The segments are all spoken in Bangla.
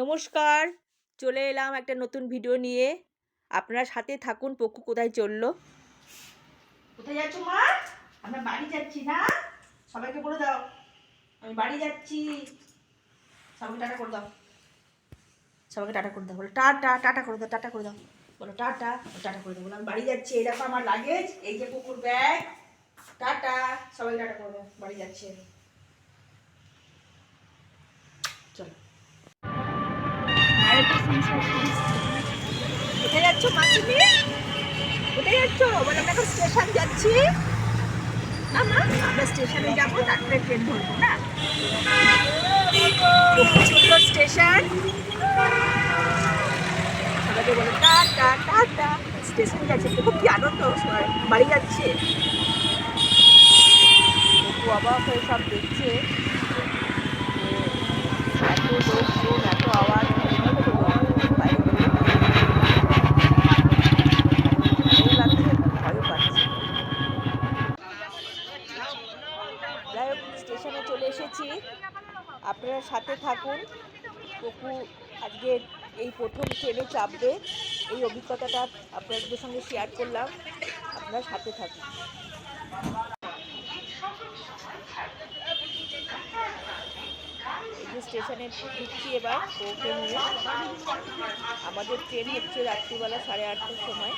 নমস্কার, চলে এলাম একটা নতুন ভিডিও নিয়ে। আপনারা সাথে থাকুন পক্ষু কোথায় চলল? কোথায় যাচ্ছ মা? আমরা বাড়ি যাচ্ছি না? সবাইকে বলে দাও। আমি বাড়ি যাচ্ছি। সবাইকে টাটা করে দাও। সবাইকে টাটা করে দাও। বলো টাটা টাটা করে দাও, টাটা করে দাও। বলো টাটা টাটা করে দাও। বলো, আমি বাড়ি যাচ্ছি। এই দেখো আমার লাগেজ এই যে কুকুর ব্যাগ টাটা সবাইকে টাটা করে দাও। বাড়ি যাচ্ছে চলো। কোথায় যাচ্ছ মাসিমি কোথায় যাচ্ছ? আমরা এখন স্টেশন যাচ্ছি। না না আমরা স্টেশনে ট্রেন ধরবো, না? সুন্দর স্টেশন টাটা স্টেশন যাচ্ছে, খুব কি আনন্দ বাড়ি যাচ্ছে। অবাক হয়ে সব দেখছে। এসেছি। আপনারা সাথে থাকুন। পপু আজকে এই প্রথম ট্রেনে চাপবে। এই অভিজ্ঞতাটা আপনাদের সঙ্গে শেয়ার করলাম। আপনারা সাথে থাকুন। স্টেশনে ঢুকছি এবার ওকে নিয়ে। আমাদের ট্রেন হচ্ছে রাত্রিবেলা সাড়ে আটটার সময়।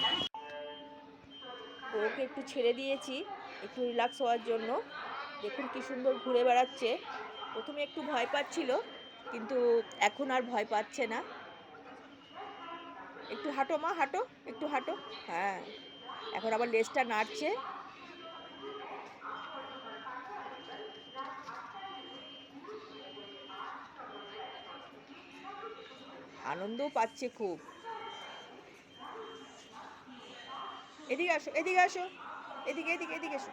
ওকে একটু ছেড়ে দিয়েছি। একটু রিল্যাক্স হওয়ার জন্য। দেখুন কি সুন্দর ঘুরে বেড়াচ্ছে। প্রথমে একটু ভয় পাচ্ছিল, কিন্তু এখন আর ভয় পাচ্ছে না। একটু হাঁটো মা, হাঁটো, একটু হাঁটো। হ্যাঁ এখন আবার লেজটা নাড়ছে। আনন্দও পাচ্ছে খুব। এদিকে আসো এদিকে আসো, এদিকে এদিকে এদিকে এসো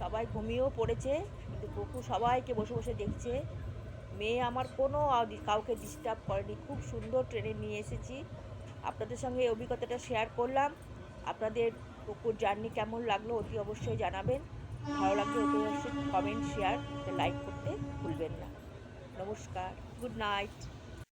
সবাই ঘুমিয়েও পড়েছে, কিন্তু পপু সবাইকে বসে বসে দেখছে। মেয়ে আমার কোনো কাউকে ডিস্টার্ব করেনি। খুব সুন্দর ট্রেনে নিয়ে এসেছি। আপনাদের সঙ্গে এই অভিজ্ঞতাটা শেয়ার করলাম। আপনাদের পপুর জার্নি কেমন লাগল অতি অবশ্যই জানাবেন। ভালো লাগলে অতি অবশ্যই কমেন্ট শেয়ার লাইক করতে ভুলবেন না। নমস্কার গুড নাইট